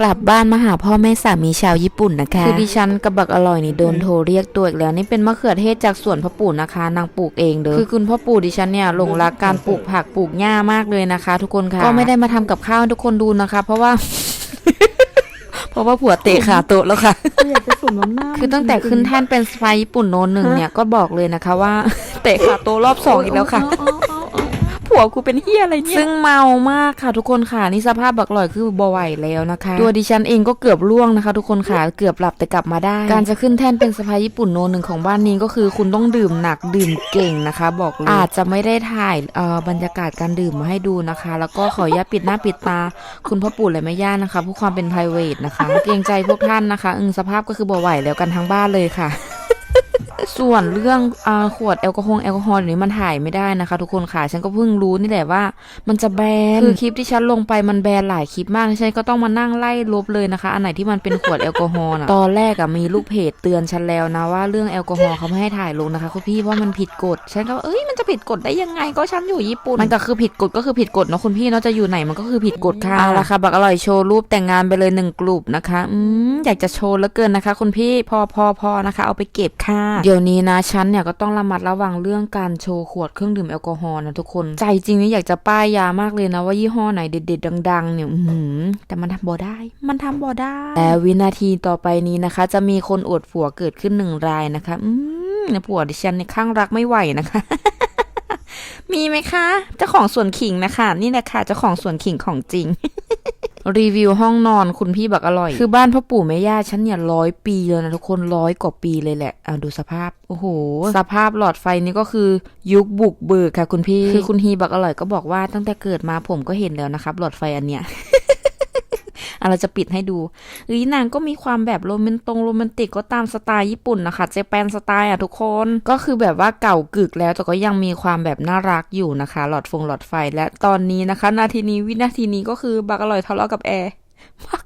กลับบ้านมาหาพ่อแม่สามีชาวญี่ปุ่นนะคะ คือดิฉันกับบักอร่อยนี่โดนโทรเรียกตัวอีกแล้วนี่เป็นมะเขือเทศจากสวนพ่อปู่นะคะ นางปลูกเองเด้อคือคุณพ่อปู่ดิฉันเนี่ยหลงรักการปลูกผักปลูกหญ้ามากเลยนะคะ ทุกคนค่ะก็ไม่ได้มาทำกับข้าวให้ทุกคนดูนะคะ เพราะว่าเพราะว่าผัวเตะขาโต๊ะแล้วค่ะอยากจะสวมน้ำหน้า คือตั้งแต่ขึ้นแท่นเป็นสไปญี่ปุ่นโนนหนึ่งเนี่ยก็บอกเลยนะคะว่า เตะขาโต๊ะรอบสองอีกแล้วค่ะ ผัวกูเป็นเฮียอะไรเนี่ย ซึ่งเมามากค่ะทุกคนค่ะนี่สภาพบักหลอยคือบไหวแล้วนะคะ ตัวดิฉันเองก็เกือบล่วงนะคะ ทุกคนค่ะเกือบหลับแต่กลับมาได้ การจะขึ้นแท่นเป็นสะพายญี่ปุ่นโนนหนึ่งของบ้านนี้ก็คือคุณต้องดื่มหนักดื่มเก่งนะคะ บอกเลยอาจจะไม่ได้ถ่ายเอ่อบรรยากาศการดื่มมาให้ดูนะคะ แล้วก็ขออนุญาตปิดหน้าปิดตา คุณพ่อปู่และแม่ย่านะคะเพื่อความเป็น p r i v a t นะคะ เกรงใจพวกท่านนะคะ อึงสภาพก็คือบไหวแล้วกันทั้งบ้านเลยค่ะ ส่วนเรื่องอาขวดแอลกอฮอล์แอลกอฮอล์เดี๋ยวนี้มันถ่ายไม่ได้นะคะ ทุกคนค่ะฉันก็เพิ่งรู้นี่แหละว่า มันจะแบนคือคลิปที่ฉันลงไปมันแบนหลายคลิปมากฉันก็ต้องมานั่งไล่ลบเลยนะคะ อันไหนที่มันเป็นขวดแอลกอฮอล์นะตอนแรกอะมีลูกเพจเตือนฉันแล้วนะว่าเรื่องแอลกอฮอล์เขาไม่ให้ถ่ายลงนะคะคุณพี่ว่ามันผิดกฎฉันก็เอ้ยมันจะผิดกฎได้ยังไงก็ฉันอยู่ญี่ปุ่นมันก็คือผิดกฎก็คือผิดกฎเนาะคุณพี่เนาะจะอยู่ไหนมันก็คือผิดกฎค่ะเอาละค่ะบักอร่อยโชว์รูปแต่งงานไปเลยหนึ่งกลุ่มนะคะอืมอยากจะโชว์แล้วเกินนะคะ คุณพี่พอพอพอนะคะ เอาไปเก็บค่ะเดี๋ยวนี้นะฉันเนี่ยก็ต้องระมัดระวังเรื่องการโชว์ขวดเครื่องดื่มแอลกอฮอล์นะทุกคน ใจจริงนี่อยากจะป้ายยามากเลยนะว่ายี่ห้อไหนเด็ดๆดัง ๆ เนี่ยอื้อหือแต่มันทำบ่ได้ มันทำบ่ได้ แต่วินาทีต่อไปนี้นะคะ จะมีคนอวดผัวเกิดขึ้นหนึ่งรายนะคะ อืมผัวดิฉันในยข้างรักไม่ไหวนะคะมีไหมคะ เจ้าของสวนขิงนะคะ นี่แหละค่ะ เจ้าของสวนขิงของจริง รีวิวห้องนอนคุณพี่บักอร่อย คือบ้านพ่อปู่แม่ย่าฉันเนี่ยร้อยปีเลยนะทุกคนร้อยกว่าปีเลยแหละอ่าดูสภาพ โอ้โห สภาพหลอดไฟนี่ก็คือยุคบุกเบิกค่ะคุณพี่ คือคุณฮีบักอร่อยก็บอกว่าตั้งแต่เกิดมาผมก็เห็นแล้วนะครับหลอดไฟอันเนี้ยอะ เราจะปิดให้ดูเอ้ยนางก็มีความแบบโรแมนตงโรแมนติกก็ตามสไตล์ญี่ปุ่นนะคะเจแปนสไตล์อะทุกคน ก็คือแบบว่าเก่ากึกแล้วแต่ก็ยังมีความแบบน่ารักอยู่นะคะ หลอดฟงหลอดไฟและตอนนี้นะคะ นาทีนี้วินาทีนี้ก็คือบักอร่อยทะเลาะกับแอร์บัก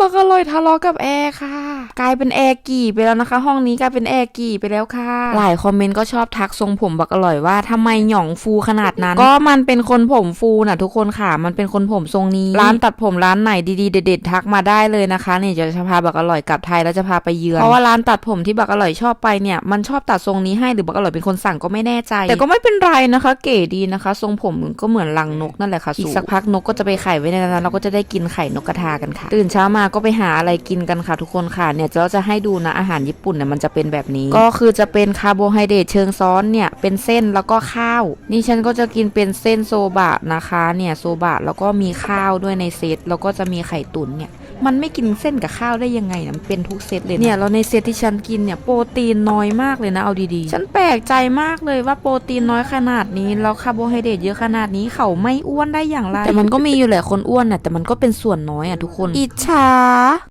บักอร่อยทะเลาะกับแอร์ค่ะ กลายเป็นแอร์กี่ไปแล้วนะคะ ห้องนี้กลายเป็นแอร์กี่ไปแล้วค่ะ หลายคอมเมนต์ก็ชอบทักทรงผมบักอร่อยว่าทำไมหย่องฟูขนาดนั้น ก็มันเป็นคนผมฟูน่ะทุกคนค่ะ มันเป็นคนผมทรงนี้ ร้านตัดผมร้านไหนดีๆเด็ดๆทักมาได้เลยนะคะเนี่ยจะพาบักอร่อยกลับไทยแล้วจะพาไปเยือนเพราะว่าร้านตัดผมที่บักอร่อยชอบไปเนี่ยมันชอบตัดทรงนี้ให้หรือบักอร่อยเป็นคนสั่งก็ไม่แน่ใจ แต่ก็ไม่เป็นไรนะคะ เก๋ดีนะคะ ทรงผมก็เหมือนรังนกนั่นแหละค่ะอีกสักพักนกก็จะไปไข่ไว้ในนั้นเราก็จะได้กินไข่นกกระทากันค่ะ ตื่นเช้ามาก็ไปหาอะไรกินกันค่ะทุกคนค่ะเนี่ยเราจะให้ดูนะอาหารญี่ปุ่นเนี่ยมันจะเป็นแบบนี้ ก็คือจะเป็นคาร์โบไฮเดรตเชิงซ้อนเนี่ยเป็นเส้นแล้วก็ข้าว นี่ฉันก็จะกินเป็นเส้นโซบะนะคะเนี่ยโซบะแล้วก็มีข้าวด้วยในเซตแล้วก็จะมีไข่ตุ๋นเนี่ย มันไม่กินเส้นกับข้าวได้ยังไงนะมันเป็นทุกเซตเลยนะเนี่ยแล้วในเซตที่ฉันกินเนี่ยโปรตีนน้อยมากเลยนะเอาดีๆ ฉันแปลกใจมากเลยว่าโปรตีนน้อยขนาดนี้แล้วคาร์โบไฮเดรตเยอะขนาดนี้เขาไม่อ้วนได้อย่างไรแต่มันก็มีอยู่แหละคนอ้วนน่ะแต่มันก็เป็นส่วนน้อยอะทุกคนอิจฉา